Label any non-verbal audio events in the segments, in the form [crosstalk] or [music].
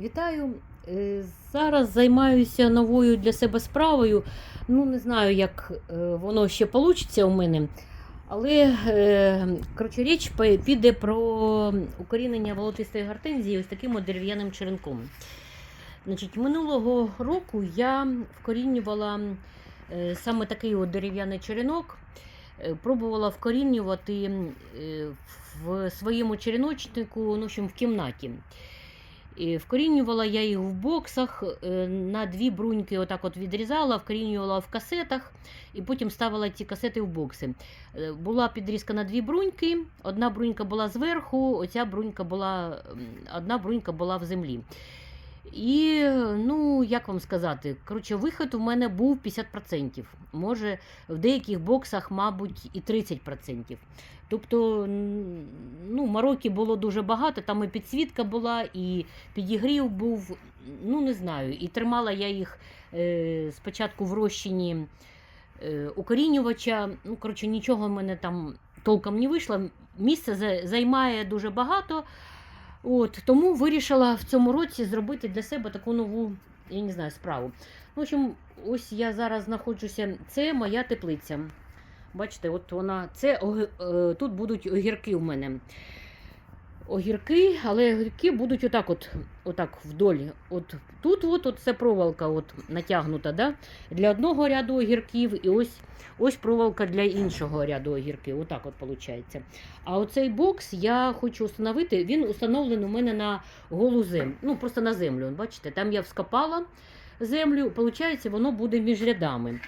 Вітаю. Е, Зараз займаюся новою для себе справою. Ну, не знаю, як е, воно ще вийде у мене. Але, е, коротше, річ піде про укорінення волотистої гортензії ось таким от дерев'яним черенком. Значить, минулого року я вкорінювала саме такий от дерев'яний черенок. Пробувала вкорінювати в своєму череночнику, ну, в кімнаті. Вкорінювала я їх в боксах, е, на дві бруньки отак от відрізала, вкорінювала в касетах і потім ставила ці касети в бокси. Е, Була підрізка на дві бруньки, одна брунька була зверху, оця брунька була, одна брунька була в землі. І, ну, як вам сказати, коротше, виход у мене був 50%. Може, в деяких боксах, мабуть, і 30%. Тобто, ну, мороки було дуже багато, там і підсвітка була, і підігрів був, ну не знаю. І тримала я їх е, спочатку в розчині е, укорінювача. Ну, коротше, нічого в мене там толком не вийшло. Місце займає дуже багато. От, тому вирішила в цьому році зробити для себе таку нову, я не знаю, справу. В общем, ось я зараз знаходжуся. Це моя теплиця. Бачите, от вона. Це е, тут будуть огірки у мене. Огірки, але огірки будуть отак, от, отак вдоль. От тут от, от це проволока от, натягнута да? для одного ряду огірків, і ось, ось проволока для іншого ряду огірків. Отак от виходить. А оцей бокс я хочу встановити. Він установлений у мене на голу землю. Ну, просто на землю. Бачите, там я вскопала землю, виходить, воно буде між рядами.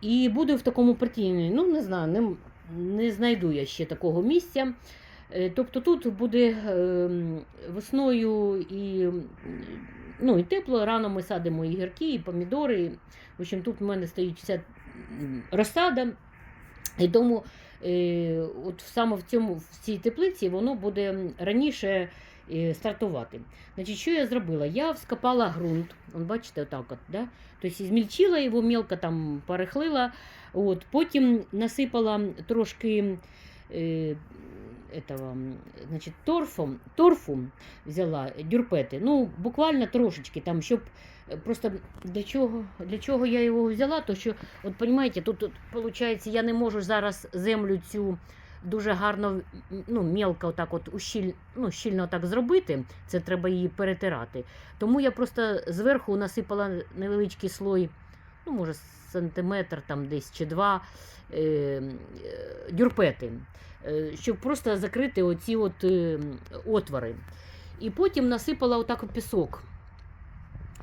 І буде в такому партійні. Ну, не знаю, не, не знайду я ще такого місця. Е, Тобто тут буде ем, весною і, ну, і тепло, рано ми садимо і гірки, і помідори. В общем, тут в мене стоїть вся розсада. І тому е, от саме в цьому в цій теплиці воно буде раніше е, стартувати. Значить, що я зробила? Я вскопала ґрунт. От бачите, отак от, да? Тобто змільчила його, мелко там перехлила. От, потім насипала трошки этого, значить, торфом, торфу взяла дюрпети. Ну, буквально трошечки, там, щоб е, просто для чого, для чого я його взяла, то що, от розумієте, тут, тут виходить, я не можу зараз землю цю дуже гарно, ну, мелко отак от ущіль, ну, щільно так зробити, це треба її перетирати. Тому я просто зверху насипала невеличкий слой, ну, може, сантиметр там десь чи два е, е, дюрпети, е, щоб просто закрити оці от е, отвори. І потім насипала отак пісок.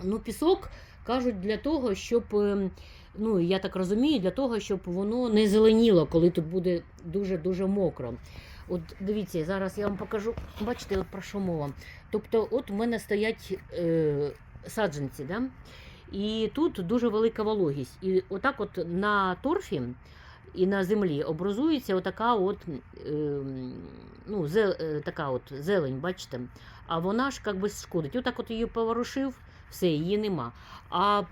Ну, пісок кажуть для того, щоб, е, ну, я так розумію, для того, щоб воно не зеленіло, коли тут буде дуже-дуже мокро. От дивіться, зараз я вам покажу. Бачите, от про що мова. Тобто, от у мене стоять е, саджанці, да? І тут дуже велика вологість. І отак от на торфі і на землі образується отака от, е, ну, зе, е, така от зелень, бачите? А вона ж як би шкодить. Отак от її поворушив, все, її нема. А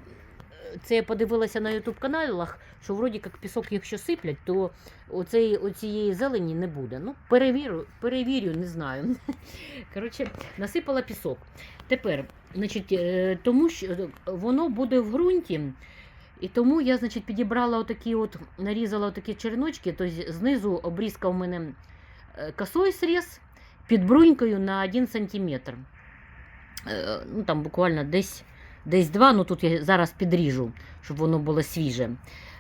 це я подивилася на ютуб каналах, що вроді як пісок, якщо сиплять, то оцеї, оцієї зелені не буде. Ну, перевірю, перевірю, не знаю. [laughs] Коротше, насипала пісок. Тепер, значить, е, тому що воно буде в ґрунті. І тому я, значить, підібрала отакі от, нарізала отакі череночки, тобто знизу обрізка у мене е, косой сріз під брунькою на 1 см. Ну, там буквально десь, десь 2, ну тут я зараз підріжу, щоб воно було свіже.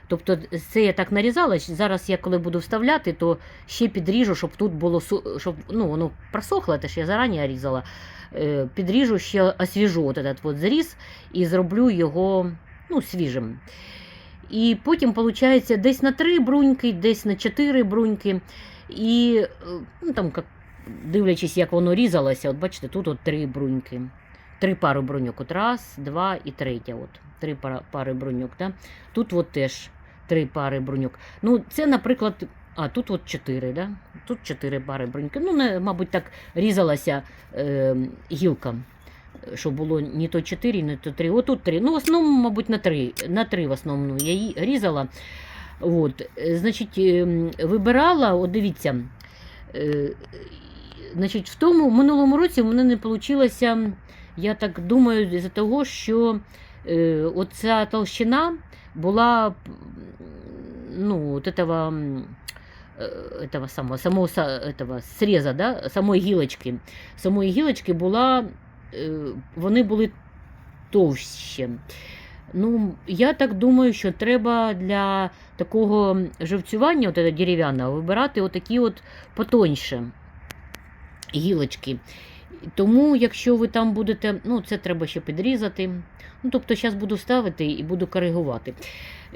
Тобто це я так нарізала. Зараз я коли буду вставляти, то ще підріжу, щоб тут було щоб ну, воно просохло, теж я зарані різала. Е, Підріжу ще освіжу от этот от зріз і зроблю його ну, свіжим. І потім, виходить, десь на 3 бруньки, десь на 4 бруньки. І е, ну, там, дивлячись, як воно різалося, от бачите, тут от 3 бруньки. Три пари бруньок. От раз, два і третя. От. Три пари бруньок. Да? Тут от теж три пари бруньок. Ну, це, наприклад, а тут от чотири, да? тут чотири пари бруньки. Ну, не, мабуть, так різалася е, гілка щоб було не то 4, не то 3. Отут 3. Ну, в основному, мабуть, на 3. На 3 в основному я її різала. От. Значить, ем, вибирала, от дивіться, е, значить, в тому минулому році в мене не вийшло я так думаю, з-за того, що е, оця толщина була м, ну, от этого, м, э, этого самого, самого са- этого среза, да, самої гілочки. Самої гілочки була, е, вони були товщі. Ну, я так думаю, що треба для такого живцювання, от, этого дерев'яного, вибирати отакі от потоньше гілочки. Тому, якщо ви там будете, ну, це треба ще підрізати. Ну, тобто, зараз буду ставити і буду коригувати.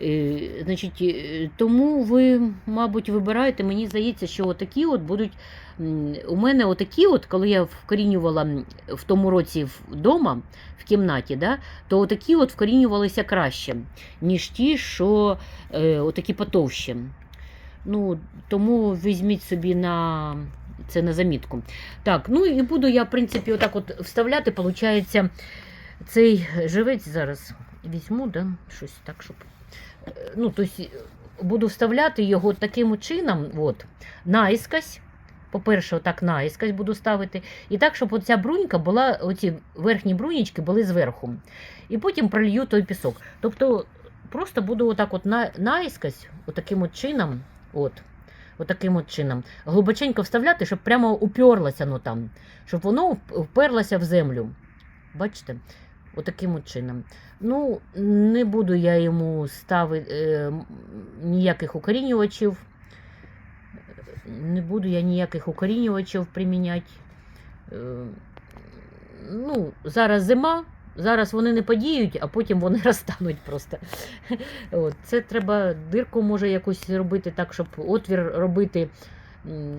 Е, значить, е, тому ви, мабуть, вибираєте, мені здається, що отакі от будуть. У мене отакі, от, коли я вкорінювала в тому році вдома, в кімнаті, да, то отакі от вкорінювалися краще, ніж ті, що е, отакі потовщі. Ну, тому візьміть собі на це на замітку. Так, ну і буду я, в принципі, отак от вставляти, виходить, цей живець зараз візьму, да, щось так, щоб. е, Ну, тобто буду вставляти його таким чином, от, наїскось. По-перше, отак наїскось буду ставити. І так, щоб оця брунька була, оці верхні брунічки були зверху. І потім пролью той пісок. Тобто просто буду отак от на, отаким от чином, от, отаким от чином, глибоченько вставляти, щоб прямо уперлося ну, там, щоб воно вперлося в землю. Бачите? Отаким от чином. Ну, не буду я йому ставити е, ніяких укорінювачів. Не буду я ніяких укорінювачів приміняти. Е, ну, зараз зима, зараз вони не подіють, а потім вони [laughs] розтануть просто. От, це треба дирку може якусь робити так, щоб отвір робити.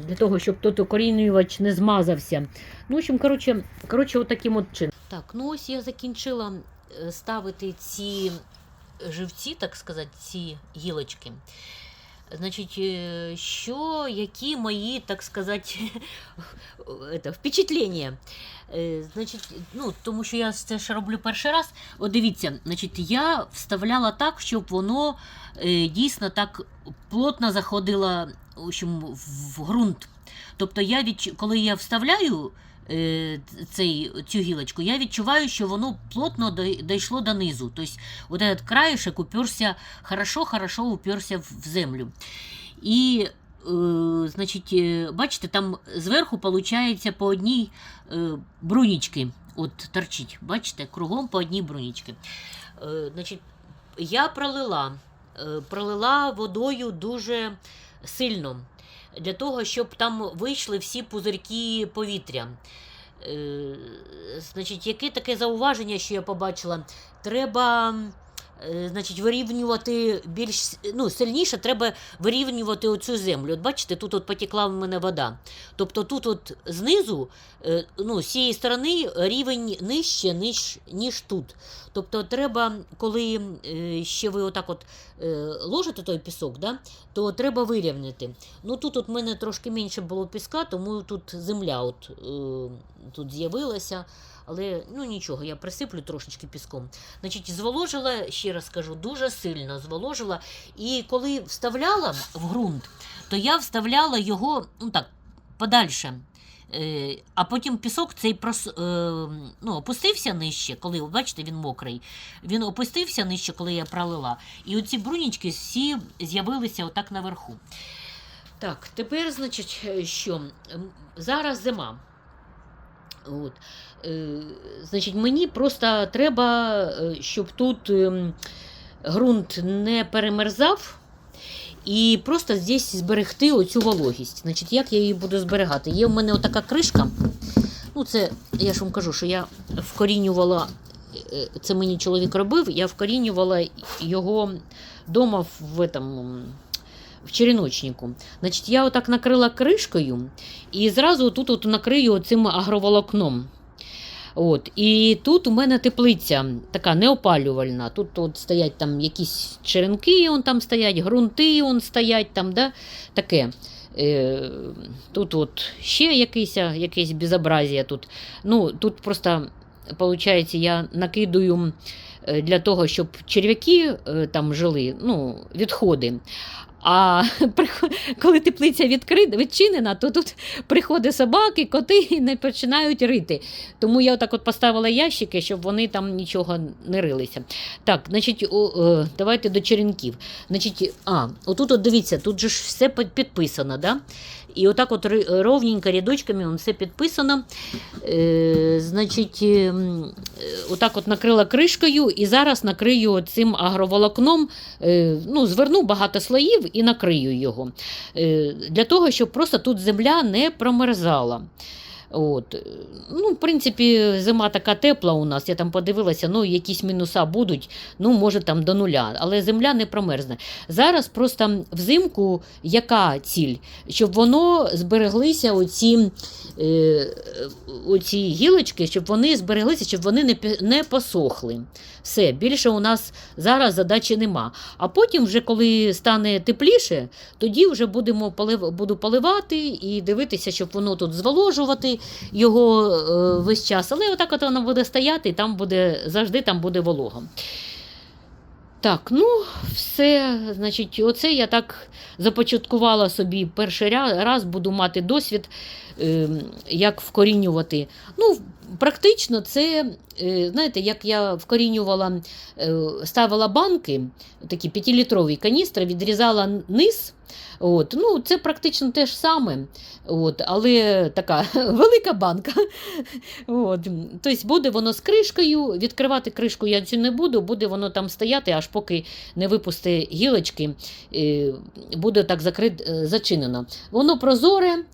Для того, щоб той укорінювач не змазався. Ну, в общем, коротше, коротше, отаким от чином. Так, ну ось я закінчила е, ставити ці живці, так сказати, ці гілочки. Значить, е, що, які мої, так сказати, [laughs] это, впечатлення? Е, Значить, ну, тому що я це ж роблю перший раз. От дивіться, значить, я вставляла так, щоб воно е, дійсно так плотно заходило в, общем, в ґрунт. Тобто, я відч... коли я вставляю цей, цю гілочку, я відчуваю, що воно плотно дійшло донизу. Тобто, от этот краєшок уперся, хорошо-хорошо уперся в землю. І, е, значить, е, бачите, там зверху виходить по одній е, брунічки. От торчить, бачите, кругом по одній брунічки. Е, значить, я пролила, е, пролила водою дуже сильно, для того, щоб там вийшли всі пузирки повітря. Е, значить, яке таке зауваження, що я побачила? Треба. Е, Значить, вирівнювати більш ну, сильніше треба вирівнювати оцю землю. От бачите, тут от потекла в мене вода. Тобто тут от знизу, е, ну, з цієї сторони рівень нижче, ніж, ніж тут. Тобто треба, коли е, ще ви отак от ложите той пісок, да, то треба вирівняти. Ну тут от в мене трошки менше було піска, тому тут земля от, тут з'явилася. Але ну нічого, я присиплю трошечки піском. Значить, зволожила, ще раз кажу, дуже сильно зволожила. І коли вставляла в ґрунт, то я вставляла його ну так, подальше. Е, а потім пісок цей прос, е, ну, опустився нижче, коли, бачите, він мокрий. Він опустився нижче, коли я пролила. І оці брунічки всі з'явилися отак наверху. Так, тепер, значить, е, що? Зараз зима. От. Е, значить, мені просто треба, е, щоб тут ем, ґрунт не перемерзав. І просто здесь зберегти оцю вологість. Значить, як я її буду зберігати? Є в мене отака кришка. Ну, це я ж вам кажу, що я вкорінювала, е, це мені чоловік робив, я вкорінювала його вдома в, этом, в череночнику. Значить, я отак накрила кришкою і зразу тут от накрию цим агроволокном. От. І тут у мене теплиця така неопалювальна. Тут от стоять там якісь черенки, он там стоять, ґрунти он стоять там, да? таке. Е, тут от ще якесь, якесь безобразие тут. Ну, тут просто, виходить, я накидую е, для того, щоб черв'яки е, там жили, ну, відходи. А [laughs] коли теплиця відчинена, то тут приходять собаки, коти і не починають рити. Тому я отак от поставила ящики, щоб вони там нічого не рилися. Так, значить, о, е, давайте до черенків. Значить, а, отут от дивіться, тут же ж все під- підписано, да? І отак от ровненько рядочками все підписано. Е, значить, е, е, отак от накрила кришкою і зараз накрию цим агроволокном, е, ну, зверну багато слоїв і накрию його. Е, для того, щоб просто тут земля не промерзала. От. Ну, в принципі, зима така тепла у нас. Я там подивилася, ну, якісь мінуса будуть, ну, може, там до нуля, але земля не промерзне. Зараз просто взимку яка ціль? Щоб воно збереглися оці, е, оці гілочки, щоб вони збереглися, щоб вони не, не посохли. Все, більше у нас зараз задачі нема. А потім, вже коли стане тепліше, тоді вже будемо полив, буду поливати і дивитися, щоб воно тут зволожувати його е, весь час. Але отак от воно буде стояти, і там буде завжди там буде волога. Так, ну все, значить, оце я так започаткувала собі перший раз, буду мати досвід, е, як вкорінювати. Ну, практично це, е, знаєте, як я вкорінювала, е, ставила банки, такі п'ятилітрові каністри, відрізала низ. От, ну, це практично те ж саме, от, але така [laughs] велика банка. От, тобто буде воно з кришкою, відкривати кришку я цю не буду, буде воно там стояти, аж поки не випусти гілочки, е, буде так закрит, зачинено. Воно прозоре,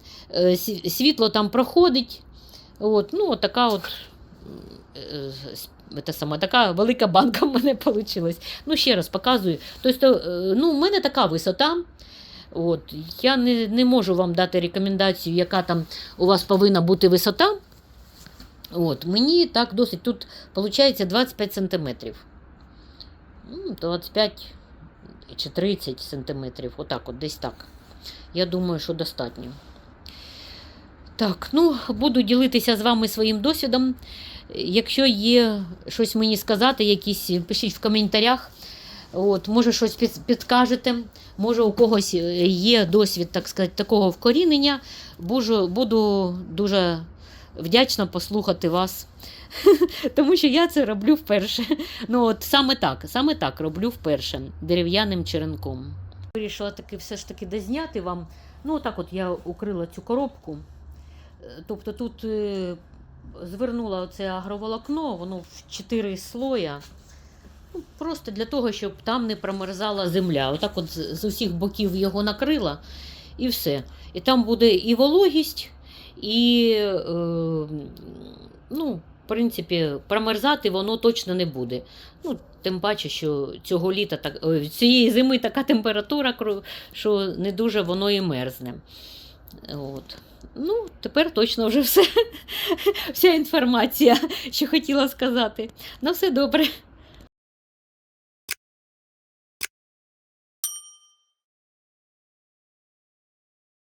світло там проходить. От, ну, от така от. Це саме така велика банка в мене вийшла. Ну, ще раз показую. Тобто, е, ну, в мене така висота. От, я не, не можу вам дати рекомендацію, яка там у вас повинна бути висота. От, мені так досить. Тут виходить 25 сантиметрів. 25 чи 30 сантиметрів. Отак, от десь так. Я думаю, що достатньо. Так, ну, буду ділитися з вами своїм досвідом. Якщо є щось мені сказати, якісь, пишіть в коментарях. От, може, щось підкажете, може, у когось е, є досвід, так сказати, такого вкорінення. Буду, буду дуже вдячна послухати вас, [laughs] тому що я це роблю вперше. Ну, от саме так, саме так роблю вперше дерев'яним черенком. Вирішила таки все ж таки дозняти вам. Ну, так от я укрила цю коробку. Е, Тобто тут е, звернула оце агроволокно, воно в чотири слоя. Ну, просто для того, щоб там не промерзала земля. Отак от з, усіх боків його накрила і все. І там буде і вологість, і, е, ну, в принципі, промерзати воно точно не буде. Ну, тим паче, що цього літа так, цієї зими така температура, що не дуже воно і мерзне. От. Ну, тепер точно вже все. [laughs] Вся інформація, що хотіла сказати. На все добре.